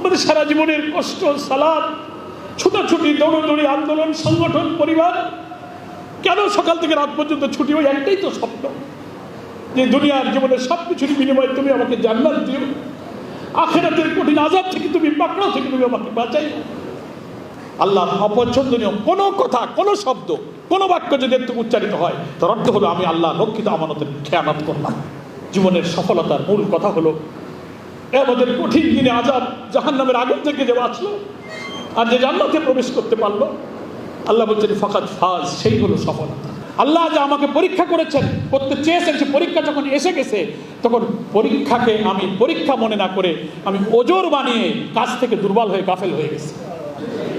আমাদের সারা জীবনের কষ্ট, সালাদ, ছুটাছুটি, দৌড়দৌড়ি, আন্দোলন, সংগঠন, পরিবার, কেন সকাল থেকে রাত পর্যন্ত ছুটি ওই একটাই তো স্বপ্ন। যে দুনিয়ার জীবনের সব কিছুর বিনিময়ে তুমি আমাকে জান্নাত দিও। আখেরাতের কঠিন আজাব থেকে তুমি, পাকড়াও থেকে তুমি আমাকে বাঁচাই। আল্লাহ অপছন্দনীয় কোনো কথা, কোনো শব্দ, কোনো বাক্য যদি একটু উচ্চারিত হয়, তার অর্থ হলো আমি আল্লাহ রক্ষিত আমানতের খেয়ানত করলাম। জীবনের সফলতার মূল কথা হলো আমাদের কঠিন দিনে আজাব জাহান নামের আগুন থেকে যে বাঁচলো আর যে জান্নাতে প্রবেশ করতে পারল, আল্লাহ বলছেন ফকাত ফাজ সেই হলো সফলতা। আল্লাহ যে আমাকে পরীক্ষা করেছেন, করতে চেয়েছেন, সে পরীক্ষা যখন এসে গেছে, তখন পরীক্ষাকে আমি পরীক্ষা মনে না করে আমি ওজোর বানিয়ে কাজ থেকে দুর্বল হয়ে গাফেল হয়ে গেছি।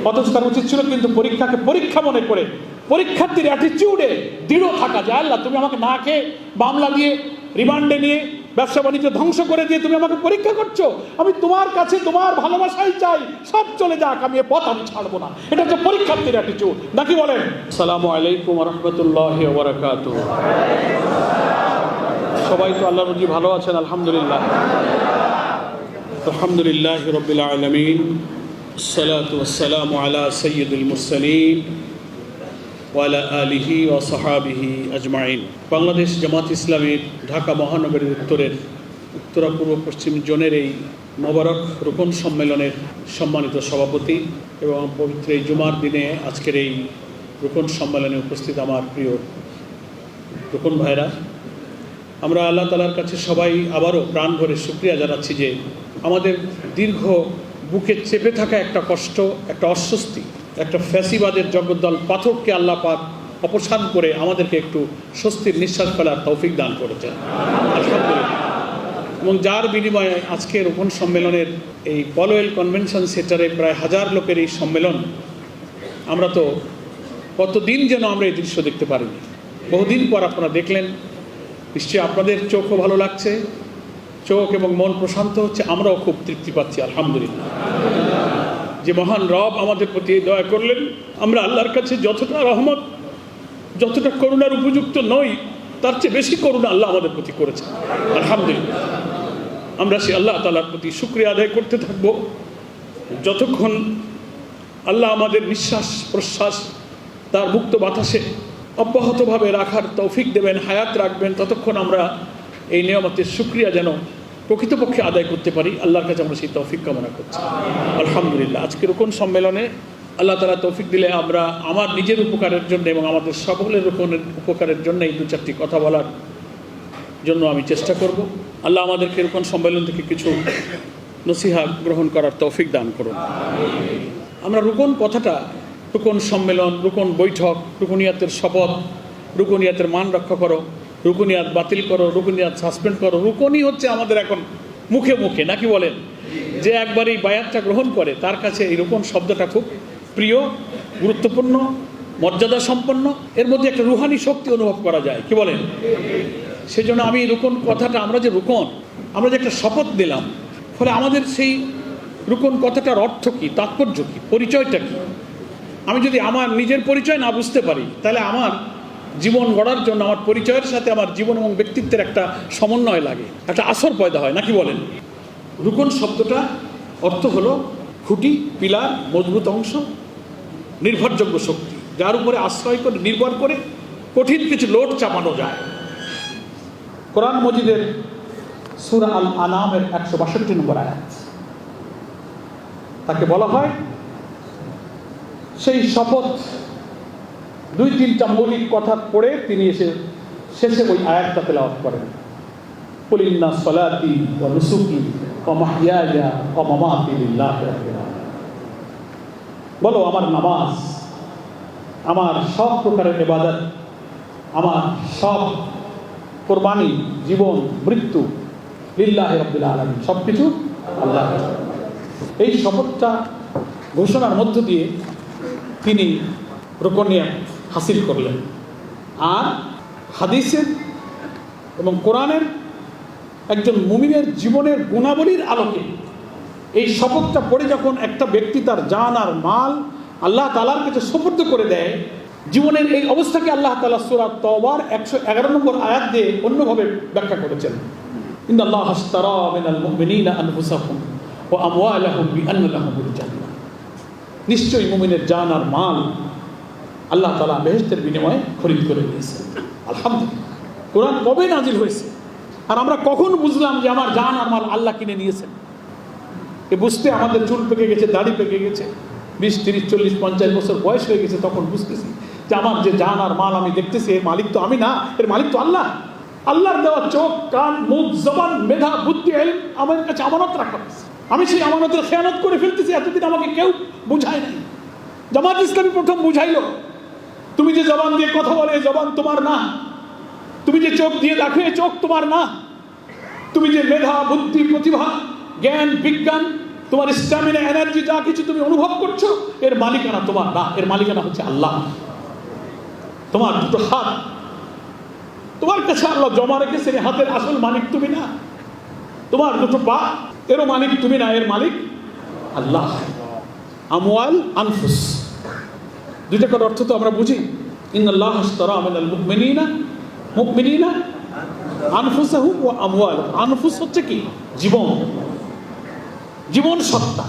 অথচ তার উচিত ছিল কিন্তু পরীক্ষাকে পরীক্ষা মনে করে, পরীক্ষার্থীর অ্যাটিটিউডে দৃঢ় থাকা যায় আল্লাহ, তুমি আমাকে না খেয়ে মামলা দিয়ে, রিমান্ডে নিয়ে ব্যবসা বাণিজ্য ধ্বংস করে দিয়ে তুমি আমাকে পরীক্ষা করছ। আমি তোমার কাছে তোমার ভালোবাসাই চাই। সব চলে যাক, আমি এ পথ আমি ছাড়বো না। এটা হচ্ছে পরীক্ষার্থীর অ্যাটিচিউড নাকি বলেন? সালাম আলাইকুম রহমতুল্লাহ ওবরাকাত সবাই তো আল্লাহ রুজি ভালো আছেন, আলহামদুলিল্লাহ। আলহামদুলিল্লাহ রবিল আলমিন। সালাত সালাম আলা সৈয়দুল মুসলিম ওয়ালা আলিহি ও সাহাবিহি আজমাইন। বাংলাদেশ জামাত ইসলামের ঢাকা মহানগরীর উত্তরের উত্তরা পূর্ব পশ্চিম জোনের এই মোবারক রোপণ সম্মেলনের সম্মানিত সভাপতি এবং পবিত্র এই জুমার দিনে আজকের এই রোপণ সম্মেলনে উপস্থিত আমার প্রিয় রোপণ ভাইরা, আমরা আল্লাহ তালার কাছে সবাই আবারও প্রাণ ভরে শুক্রিয়া জানাচ্ছি যে আমাদের দীর্ঘ বুকে চেপে থাকা একটা কষ্ট, একটা অস্বস্তি একটা ফ্যাসিবাদের জগদ্দল পাথরকে আল্লাহ পাক অপসারণ করে আমাদেরকে একটু স্বস্তির নিঃশ্বাস ফেলার তৌফিক দান করেছেন। এবং যার বিনিময়ে আজকে রোপণ সম্মেলনের এই পলোয়েল কনভেনশন সেন্টারে প্রায় হাজার লোকের এই সম্মেলন, আমরা তো কতদিন যেন আমরা এই দৃশ্য দেখতে পারিনি। বহুদিন পর আপনারা দেখলেন, নিশ্চয়ই আপনাদের চোখও ভালো লাগছে, চোখ এবং মন প্রশান্ত হচ্ছে, আমরাও খুব তৃপ্তি পাচ্ছি, আলহামদুলিল্লাহ। যে মহান রব আমাদের প্রতি দয়া করলেন, আমরা আল্লাহর কাছে যতটা রহমত, যতটা করুণার উপযুক্ত নই, তার চেয়ে বেশি করুণা আল্লাহ আমাদের প্রতি করেছে আলহামদুলিল্লাহ। আমরা সে আল্লাহ তালার প্রতি শুক্রিয়া আদায় করতে থাকব। যতক্ষণ আল্লাহ আমাদের নিঃশ্বাস প্রশ্বাস, তার মুক্ত বাতাসে অব্যাহতভাবে রাখার তৌফিক দেবেন, হায়াত রাখবেন, ততক্ষণ আমরা এই নিয়ামতের শুক্রিয়া যেন প্রকৃতপক্ষে আদায় করতে পারি, আল্লাহর কাছে আমরা সেই তৌফিক কামনা করছি। আলহামদুলিল্লাহ, আজকের কোন সম্মেলনে আল্লাহ তালা তৌফিক দিলে আমরা আমার নিজের উপকারের জন্য এবং আমাদের সকলের উপনের উপকারের জন্য এই দু চারটি কথা বলার জন্য আমি চেষ্টা করব। আল্লাহ আমাদেরকে এরকম সম্মেলন থেকে কিছু নসিহা গ্রহণ করার তৌফিক দান করুন। আমরা রুকন কথাটা, রুকন সম্মেলন, রুকন বৈঠক, রুকনিয়াতের শপথ, রুকনিয়াতের মান রক্ষা করো। রুকুনিয়াত বাতিল করো, রুকুনিয়াত সাসপেন্ড করো। রুকনই হচ্ছে আমাদের এখন মুখে মুখে, নাকি বলেন? যে একবার এই বায়াতটা গ্রহণ করে, তার কাছে এই রুকন শব্দটা খুব প্রিয়, গুরুত্বপূর্ণ মর্যাদা সম্পন্ন এর মধ্যে একটা রুহানি শক্তি অনুভব করা যায়, কি বলেন? সেজন্য আমি রুকন কথাটা, আমরা যে রুকন, আমরা যে একটা শপথ দিলাম, ফলে আমাদের সেই রুকন কথাটার অর্থ কী, তাৎপর্য কী, পরিচয়টা কী? আমি যদি আমার নিজের পরিচয় না বুঝতে পারি, তাহলে আমার জীবন গড়ার জন্য আমার পরিচয়ের সাথে আমার জীবন এবং ব্যক্তিত্বের একটা সমন্বয় লাগে, একটা আসর পয়দা হয়, নাকি বলেন? রুকন শব্দটা অর্থ হলো খুঁটি, পিলার, মজবুত অংশ, নির্ভরযোগ্য শক্তি, যার উপরে আশ্রয় করে, নির্ভর করে কঠিন কিছু লোড চাপানো যায়। কোরআন মজিদের সুরা আল আনামের একশো বাষট্টি নম্বর আয়াত। তাকে বলা হয় সেই শপথ দুই তিনটা মৌলিক কথা পড়ে তিনি এসে শেষে ওই আয়াতটা তেলাওয়াত করেন। কুলিন্না সলাতি ও নুসুকি ও মাহিয়াজা ও মামাতি লিল্লাহ বলো, আমার নামাজ, আমার সব প্রকারের ইবাদত, আমার সব কোরবানি, জীবন, মৃত্যু লিল্লাহ রব্বিল আলমী সব কিছু আল্লাহ এই শপথটা ঘোষণার মধ্য দিয়ে তিনি রোকনিয়া হাসিল করলেন। আর হাদিসের এবং কোরআনের একজন মুমিনের জীবনের গুণাবলীর আলোকে এই শপথটা পড়ে যখন একটা ব্যক্তি তার জান আর মাল আল্লাহ তালার কাছে সুপর্দ করে দেয়, জীবনের এই অবস্থাকে আল্লাহ তালা সুরা তবার একশো এগারো নম্বর আয়াত দিয়ে অন্যভাবে ব্যাখ্যা করেছেন। ইন আল্লাহ হাস্তারা ও লাহুমুল জান্নাহ। নিশ্চয়ই মুমিনের জান আর মাল আল্লাহ তালা বেহেস্তের বিনিময়ে খরিদ করে দিয়েছে। আলহামদুলিল্লাহ। কোরআন কবে নাজিল হয়েছে? আর আমরা কখন বুঝলাম যে আমার জান আর মাল আল্লাহ কিনে নিয়েছেন? এ বুঝতে আমাদের চুল পেকে গেছে, দাড়ি পেকে গেছে। বিশ, তিরিশ, চল্লিশ, পঞ্চাশ বছর বয়স হয়ে গেছে, তখন বুঝতেছি যে আমার যে জান আর মাল আমি দেখতেছি, এর মালিক তো আমি না, এর মালিক তো আল্লাহ। আল্লাহর দেওয়া চোখ, কান, মুখ, জবান, মেধা, বুদ্ধি এল আমার কাছে আমানত রাখা। আমি সেই আমানতের খেয়ানত করে ফেলতেছি, এতদিন আমাকে কেউ বুঝায় নাই জামাত ইসলামী প্রথম বুঝাইলো তুমি যে জবান দিয়ে কথা বলে জবান তোমার না। তুমি যে চোখ দিয়ে দেখো চোখ তোমার না। তুমি যে মেধা, বুদ্ধি, প্রতিভা, জ্ঞান, বিজ্ঞান, তোমার স্ট্যামিনা এনার্জি যা কিছু তুমি অনুভব করছ, এর মালিকানা তোমার না। এর মালিকানা হচ্ছে আল্লাহ। তোমার দুটো হাত। তোমার কাছে আল্লাহ জমা রেখেছে এই হাতের আসল মালিক তুমি না। তোমার দুটো পা, এরও মালিক তুমি না, এর মালিক আল্লাহ। আমওয়াল আনফুস। দুইটা করে অর্থ তো আমরা বুঝি। ইন্নাল্লাহ আশতারা মিনাল মুমিনিনা মুমিনিনা আনফুসাহুম ওয়া আমওয়াল। আনফুস হচ্ছে কি? জীবন। জীবন সত্তা।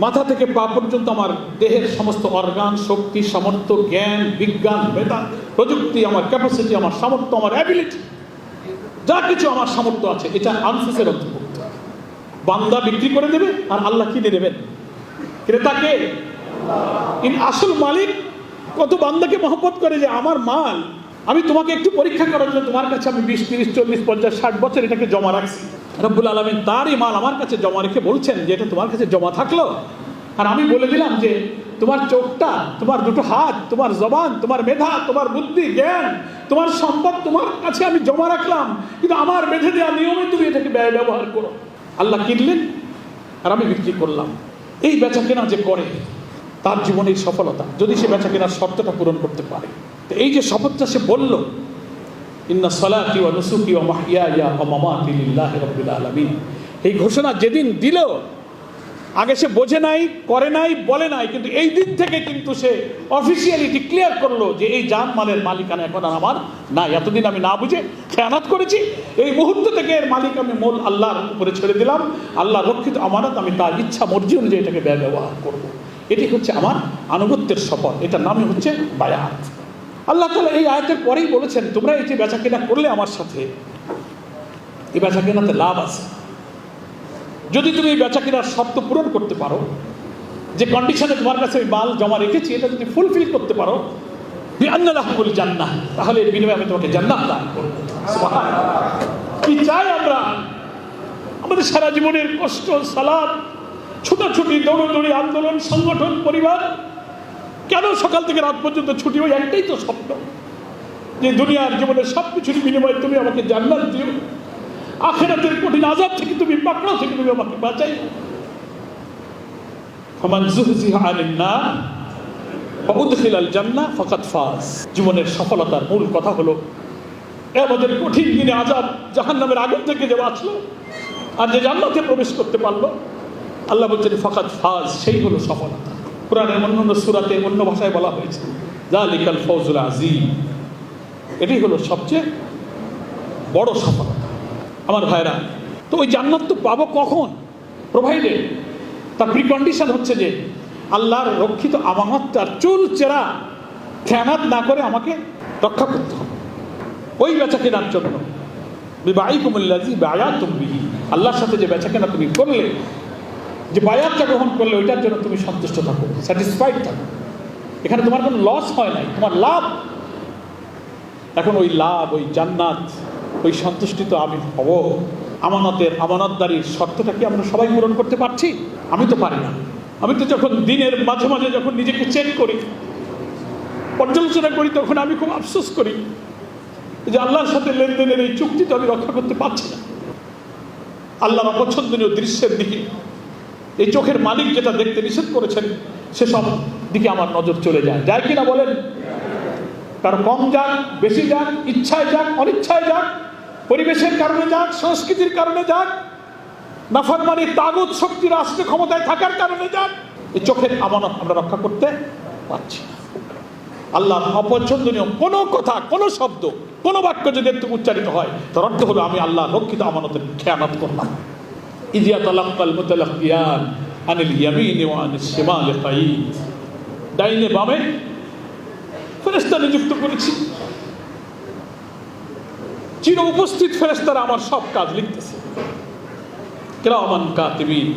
মাথা থেকে পা পর্যন্ত আমার দেহের সমস্ত অর্গান শক্তি, সামর্থ্য, জ্ঞান, বিজ্ঞান মেধা প্রযুক্তি, আমার ক্যাপাসিটি আমার সামর্থ্য, আমার অ্যাবিলিটি যা কিছু আমার সামর্থ্য আছে, এটা আনফুসের অন্তর্ভুক্ত। বান্দা বিক্রি করে দেবে আর আল্লাহ কিনে দেবেন। ক্রেতাকে আসল মালিক, কত বান্দাকে মহব্বত করে যে আমার মাল, আমি তোমাকে একটু পরীক্ষা করার জন্য তোমার কাছে আমি বিশ, তিরিশ, চল্লিশ, পঞ্চাশ, ষাট বছর এটাকে জমা রাখছি। রব্বুল আলমিন তারই মাল আমার কাছে জমা রেখে বলছেন যে এটা তোমার কাছে জমা থাকল। আর আমি বলে দিলাম যে তোমার চোখটা, তোমার দুটো হাত, তোমার জবান, তোমার মেধা, তোমার বুদ্ধি, জ্ঞান, তোমার সম্পদ তোমার কাছে আমি জমা রাখলাম। কিন্তু আমার বেঁধে দেওয়া নিয়মে তুমি এটাকে ব্যয় ব্যবহার করো। আল্লাহ কিনলেন আর আমি বিক্রি করলাম। এই বেচা কেনা যে করে তার জীবনের সফলতা, যদি সে বেচা কেনার শর্তটা পূরণ করতে পারে। তো এই যে শপথটা সে বলল, ইন্না সলাতি ওয়া নুসুকি ওয়া মাহইয়ায়া ওয়া মামাতি লিল্লাহি রাব্বিল আলামিন। এই ঘোষণা যেদিন দিল, আগে সে বোঝে নাই, করে নাই, বলে নাই, কিন্তু এই দিন থেকে কিন্তু সে অফিসিয়ালি ডিক্লেয়ার করল যে এই জান মালের মালিকানা এখন আর আমার না এতদিন আমি না বুঝে খেয়ানাত করেছি, এই মুহূর্ত থেকে এর মালিক আমি মূল আল্লাহর উপরে ছেড়ে দিলাম। আল্লাহ রক্ষিত আমানত, আমি তার ইচ্ছা মর্জি অনুযায়ী এটাকে ব্যবহার করব। এটি হচ্ছে আমার আনুগত্যের শপথ, এটার নামই হচ্ছে বায়াত। আল্লাহ তালা এই আয়াতের পরেই বলেছেন, তোমরা এই যে বেচা কেনা করলে আমার সাথে, এই বেচা কেনাতে লাভ আছে। যদি তুমি এই বেচা কেনার শর্ত পূরণ করতে পারো, যে কন্ডিশনে তোমার কাছে আমি মাল জমা রেখেছি, এটা যদি ফুলফিল করতে পারো বিআন্নালাহুল জান্নাহ, তাহলে এর বিনিময়ে আমি তোমাকে জান্নাত দান করব। কি চাই আমরা? আমাদের সারা জীবনের কষ্ট, সালাদ ছুটাছুটি দৌড়দৌড়ি আন্দোলন, সংগঠন, পরিবার। কেন সকাল থেকে রাত পর্যন্ত ছুটি? ওই একটাই তো স্বপ্ন। যে দুনিয়ার জীবনের সব কিছুর বিনিময়ে তুমি আমাকে জান্নাত দিও। আখেরাতের কঠিন আজাব থেকে তুমি পাকড়াও থেকে তুমি আমাকে বাঁচাই। জীবনের সফলতার মূল কথা হলো আমাদের কঠিন দিনে আজাব জাহান্নামের আগুন থেকে যে বাঁচলো আর যে জান্নাতে প্রবেশ করতে পারল আল্লাহ বলছেন, ফাকাদ ফাজ সেই হলো সফলতা। কোরআনের অন্য অন্য সুরাতে অন্য ভাষায় বলা হয়েছে জালিকাল ফৌজুল আজিম এটি হলো সবচেয়ে বড় সফলতা। আমার ভাইরা, তো ওই জান্নাত তো পাবো কখন? প্রোভাইডেড তার প্রিকন্ডিশন হচ্ছে যে আল্লাহর রক্ষিত আমানতটার চুল, চেরা, খেয়ানাত না করে আমাকে রক্ষা করতে হবে। ওই বেচা কেনার জন্য বিবাহী কুমুল্লাজি বায়া তুমি আল্লাহর সাথে যে বেচা কেনা তুমি করলে যে বায়াতটা গ্রহণ করলে ওইটার জন্য তুমি সন্তুষ্ট থাকো স্যাটিসফাইড থাকো। এখানে তোমার কোনো লস হয় নাই, তোমার লাভ। এখন ওই লাভ, ওই জান্নাত, ওই সন্তুষ্টি তো আমি হব। আমানতের আমানতদারির শর্তটা কি আমরা সবাই পূরণ করতে পারছি? আমি তো পারি না। আমি তো যখন দিনের মাঝে মাঝে যখন নিজেকে চেক করি, পর্যালোচনা করি, তখন আমি খুব আফসোস করি যে আল্লাহর সাথে লেনদেনের এই চুক্তি তো আমি রক্ষা করতে পারছি না। আল্লাহ অপছন্দনীয় দৃশ্যের দিকে এই চোখের মালিক যেটা দেখতে নিষেধ করেছেন, সেসব দিকে আমার নজর চলে যায়। যায় কিনা বলেন কারও কম যাক, বেশি যাক, ইচ্ছায় যাক, অনিচ্ছায় যাক, পরিবেশের কারণে যাক, সংস্কৃতির কারণে যাক নাফরমানি তাগুত শক্তির রাষ্ট্র ক্ষমতায় থাকার কারণে যাক, এই চোখের আমানত আমরা রক্ষা করতে পারছি না। আল্লাহর অপছন্দনীয় কোনো কথা, কোনো শব্দ, কোনো বাক্য যদি একটু উচ্চারিত হয়, তার অর্থ হলো আমি আল্লাহ রক্ষিত আমানতের খেয়ানত করলাম। তালাক্কাল মুতালাক্কিয়ান আনিল ইয়ামিন ওয়া আনিস শিমাল কাঈদ ডাইনে বামে ফেরেশতা নিযুক্ত করেছি চির উপস্থিত ফেরেশতারা আমার সব কাজ লিখতেছে কিরামান কাতিবিন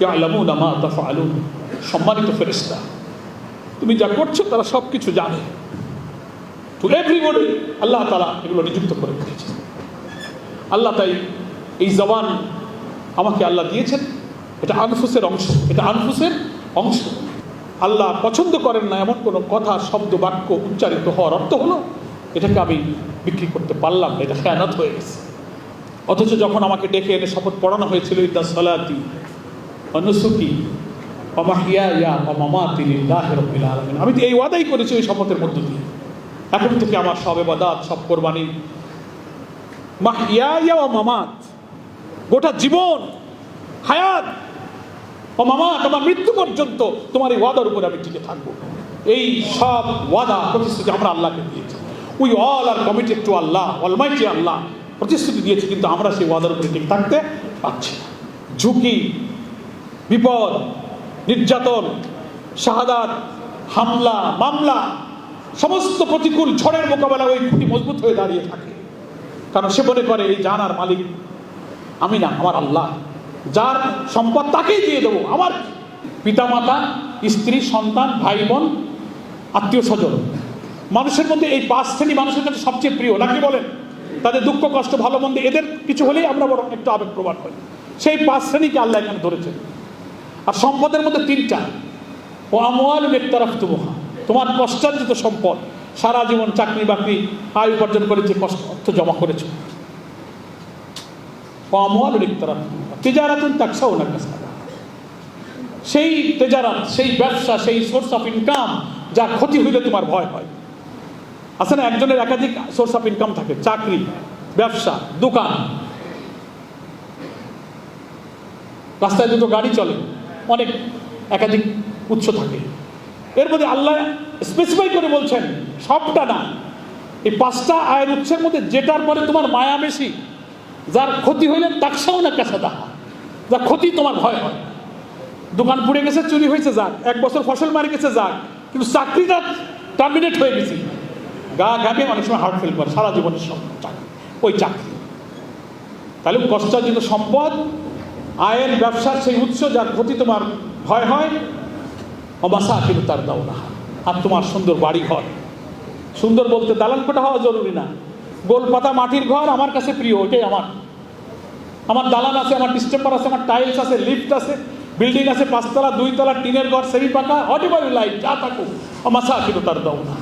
ইয়ালামুনা মা তাফআলুন সম্মানিত ফেরেশতা তুমি যা করছ তারা সব কিছু জানে টু এভরিবডি আল্লাহ তালা এগুলো নিযুক্ত করে দিয়েছে আল্লাহ তাই এই জবান আমাকে আল্লাহ দিয়েছেন। এটা আনফুসের অংশ। এটা আনফুসের অংশ। আল্লাহ পছন্দ করেন না এমন কোনো কথা, শব্দ, বাক্য উচ্চারিত হওয়ার অর্থ হলো, এটাকে আমি বিক্রি করতে পারলাম না, এটা খেয়ানত হয়ে গেছে। অথচ যখন আমাকে ডেকে এনে শপথ পড়ানো হয়েছিল, ইদা সলাতি অনুসুকি ইয়া আলামিন। আমি তো এই ওয়াদাই করেছি ওই শপথের মধ্য দিয়ে। এখন থেকে আমার সব এবাদাত সব কোরবানি। মাহিয়া ইয়া মামাত। গোটা জীবন, হায়াত ও মামা তোমার মৃত্যু পর্যন্ত তোমার এই ওয়াদার উপরে আমি টিকে থাকব। এই সব ওয়াদা, প্রতিশ্রুতি আমরা আল্লাহকে দিয়েছি। We all are committed to Allah almighty Allah প্রতিশ্রুতি দিয়েছি, কিন্তু আমরা সেই ওয়াদার উপরে টিকে থাকতে পারছি না। ঝুঁকি, বিপদ, নির্যাতন, শাহাদাত, হামলা, মামলা, সমস্ত প্রতিকূল ঝড়ের মোকাবেলা ওই খুঁটি মজবুত হয়ে দাঁড়িয়ে থাকে। কারণ সে মনে করে, এই জানার মালিক আমি না, আমার আল্লাহ। যার সম্পদ তাকেই দিয়ে দেবো। আমার পিতামাতা, স্ত্রী, সন্তান ভাই বোন আত্মীয় স্বজন মানুষের মধ্যে এই পাঁচ শ্রেণি মানুষের কাছে সবচেয়ে প্রিয়। নাকি বলেন? তাদের দুঃখ, কষ্ট, ভালো, মন্দ, এদের কিছু হলেই আমরা বরং একটু আবেগ প্রবাদ হই সেই পাঁচ শ্রেণীকে আল্লাহ এখানে ধরেছেন। আর সম্পদের মধ্যে তিনটা। ও আমোয়াল মেক্তারাফ তুমোহা তোমার কষ্টার্জিত সম্পদ। সারা জীবন চাকরি বাকরি আয় উপার্জন করেছে কষ্ট, অর্থ জমা করেছ। ও আমোয়াল মেক্তারাফ তেজারাতুন তাকসাও না সেই তেজারাত, সেই ব্যবসা, সেই সোর্স অফ ইনকাম যা ক্ষতি হইলে তোমার ভয় হয়। না, একজনের একাধিক সোর্স অফ ইনকাম থাকে, চাকরি, ব্যবসা, দোকান। রাস্তায় দুটো গাড়ি চলে, অনেক একাধিক উৎস থাকে। এর মধ্যে আল্লাহ স্পেসিফাই করে বলছেন, সবটা না। এই পাঁচটা আয়ের উৎসের মধ্যে যেটার পরে তোমার মায়া বেশি যার ক্ষতি হইলে তাকসাও না কাছে দাহা যার ক্ষতি তোমার ভয় হয়। দোকান পুড়ে গেছে, চুরি হয়েছে যাক। এক বছর ফসল মারি গেছে, যাক। কিন্তু চাকরিটা টার্মিনেট হয়ে গেছে। গা ঘামে অনেক সময় হার্ট ফেল করে, সারা জীবনের সব চাকরি। ওই চাকরি। তাহলে কষ্টার্জিত সম্পদ, আয়ের ব্যবসার সেই উৎস যার ক্ষতি তোমার ভয় হয়, অবাসা কিন্তু তার দাও না আর তোমার সুন্দর বাড়ি ঘর সুন্দর বলতে দালান কোটা হওয়া জরুরি না। গোল পাতা মাটির ঘর আমার কাছে প্রিয় ওটাই আমার। আমার দালান আছে, আমার ডিস্টেম্বার আছে, আমার টাইলস আছে লিফট আছে বিল্ডিং আছে, পাঁচতলা, দুইতলা, টিনের ঘর, সেমি পাকা হটিবার লাইট যা থাকুক। অমাসা কিন্তু তার দাও না।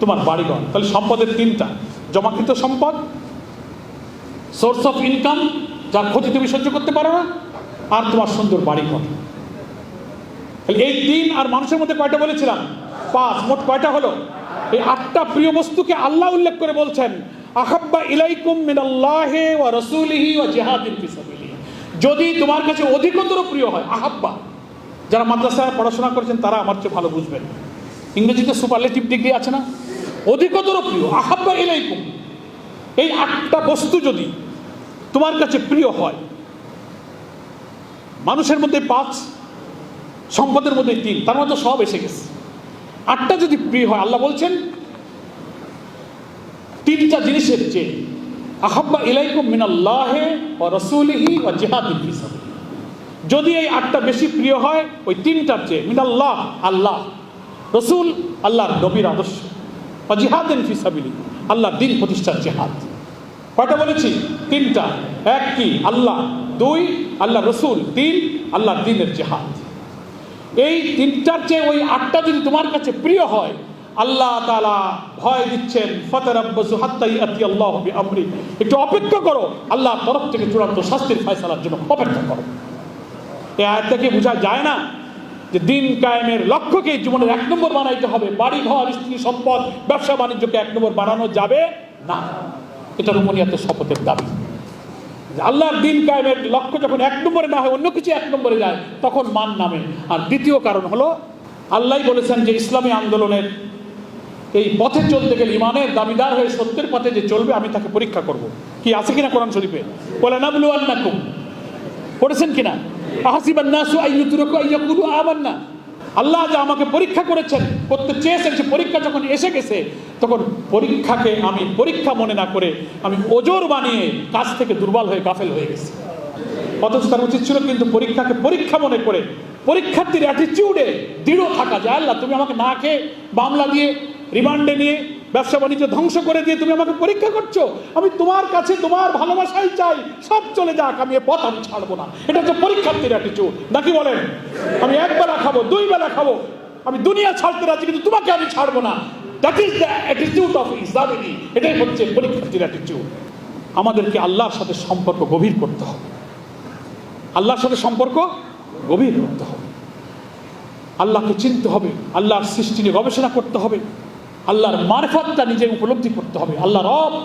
তোমার বাড়িঘর তাহলে সম্পদের তিনটা। জমাকৃত সম্পদ সোর্স অফ ইনকাম যার ক্ষতি তুমি সহ্য করতে পারো না, আর তোমার সুন্দর বাড়িঘর তাহলে এই তিন আর মানুষের মধ্যে কয়টা বলেছিলাম? পাঁচ। মোট কয়টা হলো? এই আটটা প্রিয় বস্তুকে আল্লাহ উল্লেখ করে বলছেন আহাব্বা ইলাইকুম মিনাল্লাহি ওয়া রাসূলিহি ওয়া জিহাদিন ফি যদি তোমার কাছে অধিকতর প্রিয় হয়, আহাব্বা, যারা মাদ্রাসায় পড়াশোনা করেছেন, তারা আমার চেয়ে ভালো বুঝবেন। ইংরেজিতে সুপারলেটিভ ডিগ্রি আছে না? অধিকতর প্রিয়, আহাব্বা ইলাইকুম। এই আটটা বস্তু যদি তোমার কাছে প্রিয় হয়, মানুষের মধ্যে পাঁচ, সম্পদের মধ্যে তিন, তার মধ্যে সব এসে গেছে। আটটা যদি প্রিয় হয়, আল্লাহ বলছেন তিনটা জিনিসের চেয়ে আহাব্বা ইলাইকুম মিনাল্লাহে ও রসুলিহি ও জিহাদিন ফি সাবিলিহি। যদি এই আটটা বেশি প্রিয় হয়, ওই তিনটার চেয়ে মিনাল্লাহ, আল্লাহ। রসুল, আল্লাহর নবীর আদর্শ। ও জিহাদিন ফি সাবিলিহি। আল্লাহর দিন প্রতিষ্ঠার জেহাদ। কয়টা বলেছি? তিনটা। এক কি? আল্লাহ। দুই আল্লাহ রসুল। তিন, আল্লাহর দিনের জেহাদ। এই তিনটার চেয়ে ওই আটটা যদি তোমার কাছে প্রিয় হয় আল্লাহ তালা ভয় দিচ্ছেন ফতের আব্বাসু হাত্তাই আতি আল্লাহ আমরি একটু অপেক্ষা করো আল্লাহ তরফ থেকে চূড়ান্ত শাস্তির ফয়সালার জন্য অপেক্ষা করো। এ আয় থেকে বোঝা যায় না যে দিন কায়েমের লক্ষ্যকে জীবনের এক নম্বর বানাইতে হবে। বাড়ি ঘর স্ত্রী সম্পদ, ব্যবসা বাণিজ্যকে এক নম্বর বানানো যাবে না। এটা রুমনিয়াতে শপথের দাবি। আল্লাহর দিন কায়েমের লক্ষ্য যখন এক নম্বরে না হয়, অন্য কিছু এক নম্বরে যায়, তখন মান নামে। আর দ্বিতীয় কারণ হলো আল্লাহ বলেছেন যে ইসলামী আন্দোলনের এই পথে চলতে গেলে ইমানের দাবিদার হয়ে সত্যের পথে যে চলবে, আমি তাকে পরীক্ষা করব। কি আছে কিনা কোরআন শরীফে? বলে না বলু আন্নাকুম। পড়েছেন কিনা? আহাসিবান নাসু আইয়ুতুরকু আইয়াকুলু আমান্না। আল্লাহ যে আমাকে পরীক্ষা করেছেন, করতে চেয়েছেন, সে পরীক্ষা যখন এসে গেছে, তখন পরীক্ষাকে আমি পরীক্ষা মনে না করে আমি ওজোর বানিয়ে কাজ থেকে দুর্বল হয়ে গাফেল হয়ে গেছি। অথচ তার উচিত ছিল কিন্তু পরীক্ষাকে পরীক্ষা মনে করে, পরীক্ষার্থীর অ্যাটিচিউডে দৃঢ় থাকা যায়, আল্লাহ, তুমি আমাকে না খেয়ে মামলা দিয়ে রিমান্ডে নিয়ে ব্যবসা বাণিজ্য ধ্বংস করে দিয়ে তুমি আমাকে পরীক্ষা করছ। আমি তোমার কাছে, তোমার ভালোবাসাই চাই। সব চলে যাক, আমি পথ আমি ছাড়বো না। এটা হচ্ছে পরীক্ষার্থীর অ্যাটিচিউড নাকি বলেন? আমি এক বেলা খাব, দুই বেলা খাব। আমি দুনিয়া ছাড়তে রাজি কিন্তু তোমাকে আমি ছাড়বো না। That is the attitude of ইসলামিনী এটাই হচ্ছে পরীক্ষার্থীর অ্যাটিটিউড আমাদেরকে আল্লাহর সাথে সম্পর্ক গভীর করতে হবে। আল্লাহর সাথে সম্পর্ক গভীর করতে হবে। আল্লাহকে চিনতে হবে। আল্লাহর সৃষ্টি নিয়ে গবেষণা করতে হবে। আল্লাহর মারফতটা নিজে উপলব্ধি করতে হবে। আল্লাহ রব,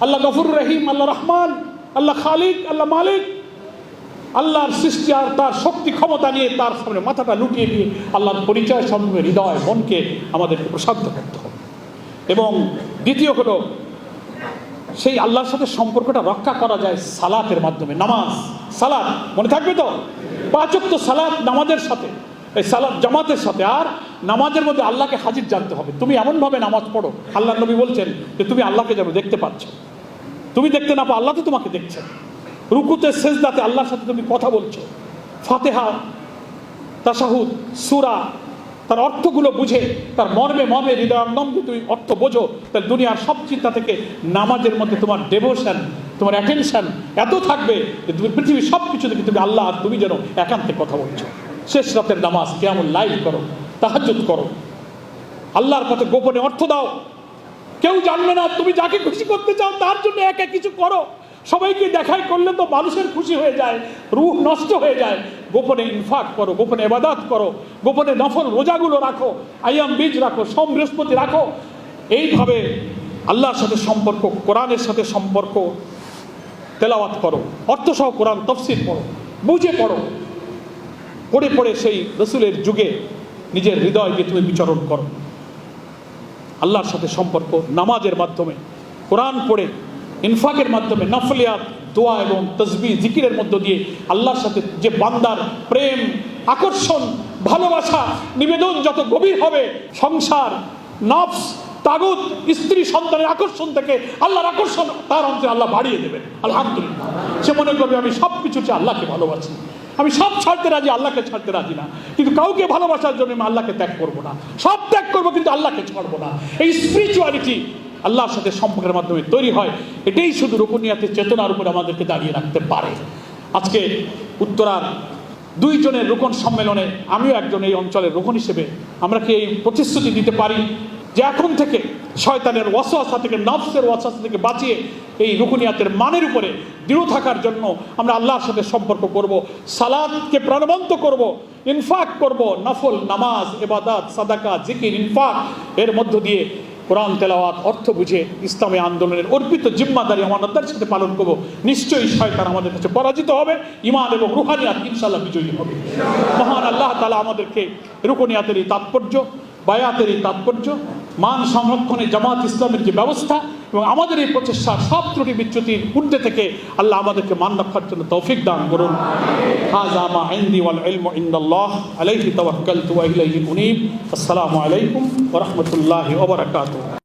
আল্লাহ গফুর রহিম, আল্লাহ রহমান, আল্লাহ খালিক, আল্লাহ মালিক। আল্লাহর সৃষ্টি আর তার শক্তি ক্ষমতা নিয়ে তার সামনে মাথাটা লুটিয়ে দিয়ে আল্লাহর পরিচয় সম্পর্কে হৃদয়, মনকে আমাদেরকে প্রসাদ্য করতে হবে। এবং দ্বিতীয় হলো, সেই আল্লাহর সাথে সম্পর্কটা রক্ষা করা যায় সালাতের মাধ্যমে, নামাজ, সালাত, মনে থাকবে তো? পাঁচক্ত সালাত নামাজের সাথে। এই সালাত জামাতের সাথে, আর নামাজের মধ্যে আল্লাহকে হাজির জানতে হবে। তুমি এমনভাবে নামাজ পড়ো আল্লাহ নবী বলছেন যে তুমি আল্লাহকে যেন দেখতে পাচ্ছ। তুমি দেখতে না পা আল্লাহ তো তোমাকে দেখছেন রুকুতে সেজদাতে আল্লাহর সাথে তুমি কথা বলছো। ফাতেহা তাসাহুদ সুরা, তার অর্থগুলো বুঝে, তার মর্মে মর্মে হৃদয়ঙ্গম দিয়ে তুমি অর্থ বোঝো, তাহলে দুনিয়ার সব চিন্তা থেকে নামাজের মধ্যে তোমার ডেভোশন তোমার অ্যাটেনশন এত থাকবে যে তুমি, পৃথিবীর সব কিছু থেকে তুমি আল্লাহ তুমি যেন একান্তে কথা বলছো। শেষ রাতের নামাজ কেমন লাইভ করো তাহাজুদ করো। আল্লাহর পথে গোপনে অর্থ দাও। কেউ জানবে না তুমি যাকে খুশি করতে চাও, তার জন্য একা কিছু করো। সবাইকে দেখাই করলে তো মানুষের খুশি হয়ে যায় রুহ নষ্ট হয়ে যায়। গোপনে ইনফাক করো, গোপনে এবাদাত করো, গোপনে নফল রোজাগুলো রাখো আইয়াম বীজ রাখো, সোম বৃহস্পতি রাখো। এইভাবে আল্লাহর সাথে সম্পর্ক, কোরআনের সাথে সম্পর্ক, তেলাওয়াত করো। অর্থসহ কোরআন তফসিল পড়ো, বুঝে পড়ো। পড়ে পড়ে সেই রসুলের যুগে নিজের হৃদয় দিয়ে তুমি বিচরণ করো। আল্লাহর সাথে সম্পর্ক, নামাজের মাধ্যমে, কোরআন পড়ে, ইনফাকের মাধ্যমে, নফলিয়াত, দোয়া এবং তসবি জিকিরের মধ্য দিয়ে আল্লাহর সাথে যে বান্দার প্রেম, আকর্ষণ, ভালোবাসা, নিবেদন যত গভীর হবে, সংসার, নফস, তাগুত, স্ত্রী সন্তানের আকর্ষণ থেকে আল্লাহর আকর্ষণ তার অন্তরে আল্লাহ বাড়িয়ে দেবেন। আলহামদুলিল্লাহ। সে মনে করবে আমি সব কিছু চেয়ে আল্লাহকে ভালোবাসি। আমি সব ছাড়তে রাজি, আল্লাহকে ছাড়তে রাজি না। কিন্তু কাউকে ভালোবাসার জন্য আমি আল্লাহকে ত্যাগ করব না। সব ত্যাগ করব কিন্তু আল্লাহকে ছাড়বো না। এই স্পিরিচুয়ালিটি আল্লাহর সাথে সম্পর্কের মাধ্যমে তৈরি হয়। এটাই শুধু রুকুনিয়াতের চেতনার উপরে আমাদেরকে দাঁড়িয়ে রাখতে পারে। আজকে উত্তরার দুইজনের রোকন সম্মেলনে আমিও একজন এই অঞ্চলের রোকন হিসেবে আমরা কি এই প্রতিশ্রুতি দিতে পারি? যে এখন থেকে শয়তানের ওয়াসওয়াসা থেকে, নফসের ওয়াসওয়াসা থেকে বাঁচিয়ে এই রুকুনিয়াতের মানের উপরে দৃঢ় থাকার জন্য আমরা আল্লাহর সাথে সম্পর্ক করব সালাদকে প্রাণবন্ত করব, ইনফাক করব, নফল, নামাজ এবাদাত সাদাকা, জিকির, ইনফাক। এর মধ্য দিয়ে কোরআন, তেলাওয়াত, অর্থ বুঝে ইসলামী আন্দোলনের অর্পিত জিম্মাদারি আমানতার সাথে পালন করব। নিশ্চয়ই শয়তান আমাদের কাছে পরাজিত হবে ইমান এবং রুহানিয়াত ইনশাল্লাহ বিজয়ী হবে। মহান আল্লাহ তালা আমাদেরকে রুকনিয়াতের এই তাৎপর্য বায়াতের এই তাৎপর্য মান সংরক্ষণে জামাত ইসলামের যে ব্যবস্থা এবং আমাদের এই প্রচেষ্টা সব ত্রুটি বিচ্যুতির ঊর্ধ্বে থেকে আল্লাহ আমাদেরকে মান রক্ষার জন্য তৌফিক দান করুন। মা ইনদি ওয়াল ইলমু ইনদাল্লাহ আলাইহি আসসালামু আলাইকুম ওয়া